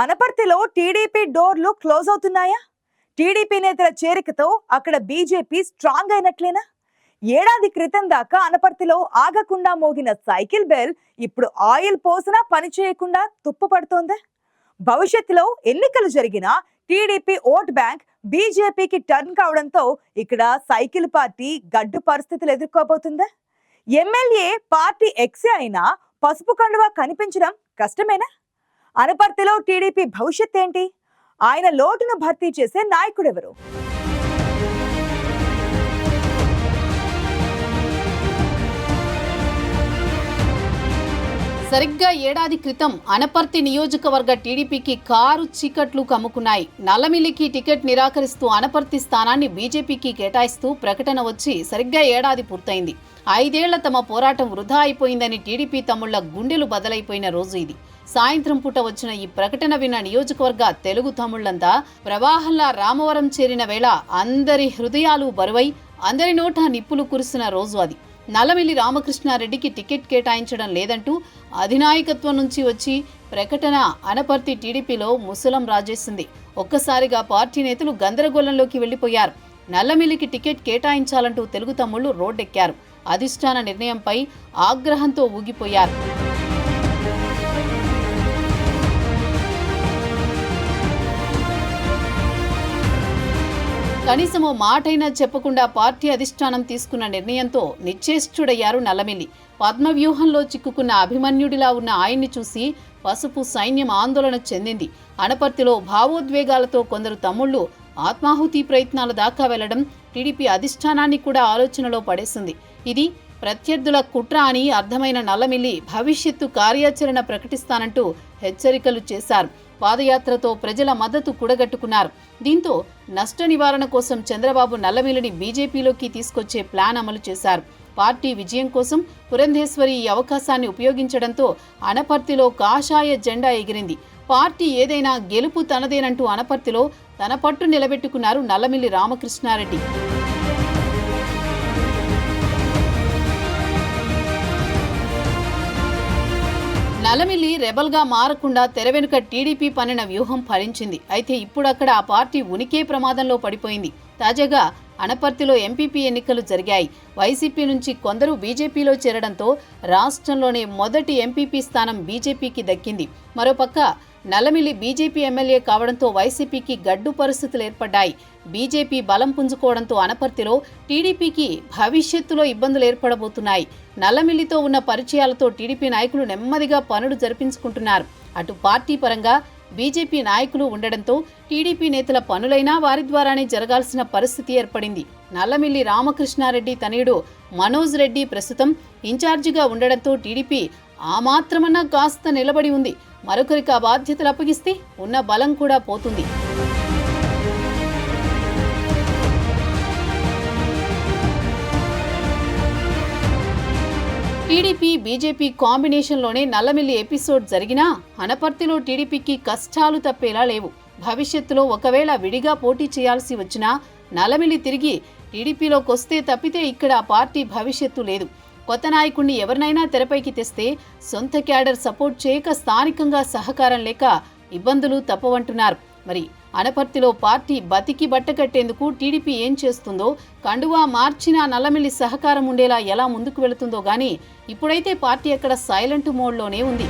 అనపర్తిలో TDP డోర్లు close అవుతున్నాయా? TDP నేతల చేరికతో అక్కడ బీజేపీ స్ట్రాంగ్ అయినట్లేనా? ఏడాది క్రితం దాకా అనపర్తిలో ఆగకుండా మోగిన సైకిల్ బెల్ ఇప్పుడు ఆయిల్ పోసినా పని చేయకుండా తుప్పు పడుతోందా? భవిష్యత్తులో ఎన్నికలు జరిగినా టీడీపీ ఓట్ బ్యాంక్ బీజేపీకి టర్న్ కావడంతో ఇక్కడ సైకిల్ పార్టీ గడ్డు పరిస్థితులు ఎదుర్కోబోతుందా? ఎమ్మెల్యే పార్టీ ఎక్సే అయినా పసుపు కండువా కనిపించడం కష్టమేనా? అనపర్తిలో టీడీపీ భవిష్యత్ ఏంటి? ఆయన లోటును భర్తీ చేసే నాయకుడెవరు? సరిగ్గా ఏడాది క్రితం అనపర్తి నియోజకవర్గ టీడీపీకి కారు చీకట్లు కమ్ముకున్నాయి. నల్లమిల్లికి టికెట్ నిరాకరిస్తూ అనపర్తి స్థానాన్ని బీజేపీకి కేటాయిస్తూ ప్రకటన వచ్చి సరిగ్గా ఏడాది పూర్తయింది. ఐదేళ్ళ తమ పోరాటం వృధా అయిపోయిందని టీడీపీ తమ్ముళ్ళ గుండెలు బదలైపోయిన రోజు ఇది. సాయంత్రం పూట వచ్చిన ఈ ప్రకటన విన్న నియోజకవర్గ తెలుగు తమ్ముళ్ళంతా ప్రవాహంలా రామవరం చేరిన వేళ అందరి హృదయాలు బరువై అందరి నోట నిప్పులు కురిసిన రోజు అది. నల్లమిల్లి రామకృష్ణారెడ్డికి టికెట్ కేటాయించడం లేదంటూ అధినాయకత్వం నుంచి వచ్చి ప్రకటన అనపర్తి టీడీపీలో ముసలం రాజేసింది. ఒక్కసారిగా పార్టీ నేతలు గందరగోళంలోకి వెళ్ళిపోయారు నల్లమిల్లికి టికెట్ కేటాయించాలంటూ తెలుగు తమ్ముళ్ళు రోడ్డెక్కారు. అధిష్టాన నిర్ణయంపై ఆగ్రహంతో ఊగిపోయారు. కనీసం ఓ మాటైనా చెప్పకుండా పార్టీ అధిష్టానం తీసుకున్న నిర్ణయంతో నిశ్చేష్టుడయ్యారు నల్లమిల్లి. పద్మవ్యూహంలో చిక్కుకున్న అభిమన్యుడిలా ఉన్న ఆయన్ని చూసి పసుపు సైన్యం ఆందోళన చెందింది. అనపర్తిలో భావోద్వేగాలతో కొందరు తమ్ముళ్ళు ఆత్మాహుతి ప్రయత్నాల దాకా వెళ్ళడం టీడీపీ అధిష్టానాన్ని కూడా ఆలోచనలో పడేసింది. ఇది ప్రత్యర్థుల కుట్ర అని అర్థమైన నల్లమిల్లి భవిష్యత్తు కార్యాచరణ ప్రకటిస్తానంటూ హెచ్చరికలు చేశారు. పాదయాత్రతో ప్రజల మద్దతు కూడగట్టుకున్నారు. దీంతో నష్ట నివారణ కోసం చంద్రబాబు నల్లమిల్లిని బీజేపీలోకి తీసుకొచ్చే ప్లాన్ అమలు చేశారు. పార్టీ విజయం కోసం పురంధేశ్వరి ఈ అవకాశాన్ని ఉపయోగించడంతో అనపర్తిలో కాషాయ జెండా ఎగిరింది. పార్టీ ఏదైనా గెలుపు తనదేనంటూ అనపర్తిలో తన పట్టు నిలబెట్టుకున్నారు నల్లమిల్లి రామకృష్ణారెడ్డి. నలమిల్లి రెబల్గా మారకుండా తెర వెనుక టీడీపీ పన్నిన వ్యూహం ఫలించింది. అయితే ఇప్పుడు అక్కడ ఆ పార్టీ ఉనికే ప్రమాదంలో పడిపోయింది. తాజాగా అనపర్తిలో ఎంపీపీ ఎన్నికలు జరిగాయి. వైసీపీ నుంచి కొందరు బీజేపీలో చేరడంతో రాష్ట్రంలోనే మొదటి ఎంపీపీ స్థానం బీజేపీకి దక్కింది. మరోపక్క నల్లమిల్లి బీజేపీ ఎమ్మెల్యే కావడంతో వైసీపీకి గడ్డు పరిస్థితులు ఏర్పడ్డాయి. బీజేపీ బలం పుంజుకోవడంతో అనపర్తిలో టీడీపీకి భవిష్యత్తులో ఇబ్బందులు ఏర్పడబోతున్నాయి. నల్లమిల్లితో ఉన్న పరిచయాలతో టీడీపీ నాయకులు నెమ్మదిగా పనులు జరిపించుకుంటున్నారు. అటు పార్టీ పరంగా బీజేపీ నాయకులు ఉండడంతో టీడీపీ నేతల పనులైనా వారి ద్వారానే జరగాల్సిన పరిస్థితి ఏర్పడింది. నల్లమిల్లి రామకృష్ణారెడ్డి తనయుడు మనోజ్ రెడ్డి ప్రస్తుతం ఇన్ఛార్జిగా ఉండడంతో టీడీపీ ఆ మాత్రమన్నా కాస్త నిలబడి ఉంది. మరొకరికి ఆ బాధ్యతలు అప్పగిస్తే ఉన్న బలం కూడా పోతుంది. టీడీపీ బీజేపీ కాంబినేషన్లోనే నల్లమిల్లి ఎపిసోడ్ జరిగినా అనపర్తిలో టీడీపీకి కష్టాలు తప్పేలా లేవు. భవిష్యత్తులో ఒకవేళ విడిగా పోటీ చేయాల్సి వచ్చినా నల్లమిల్లి తిరిగి టీడీపీలోకి వస్తే తప్పితే ఇక్కడ ఆ పార్టీ భవిష్యత్తు లేదు. కొత్త నాయకుడిని ఎవరినైనా తెరపైకి తెస్తే సొంత క్యాడర్ సపోర్ట్ చేయక స్థానికంగా సహకారం లేక ఇబ్బందులు తప్పవంటున్నారు. మరి అనపర్తిలో పార్టీ బతికి బట్టకట్టేందుకు టీడీపీ ఏం చేస్తుందో కండువా మార్చిన నల్లమిల్లి సహకారం ఉండేలా ఎలా ముందుకు వెళుతుందో గానీ ఇప్పుడైతే పార్టీ అక్కడ సైలెంట్ మోడ్లోనే ఉంది.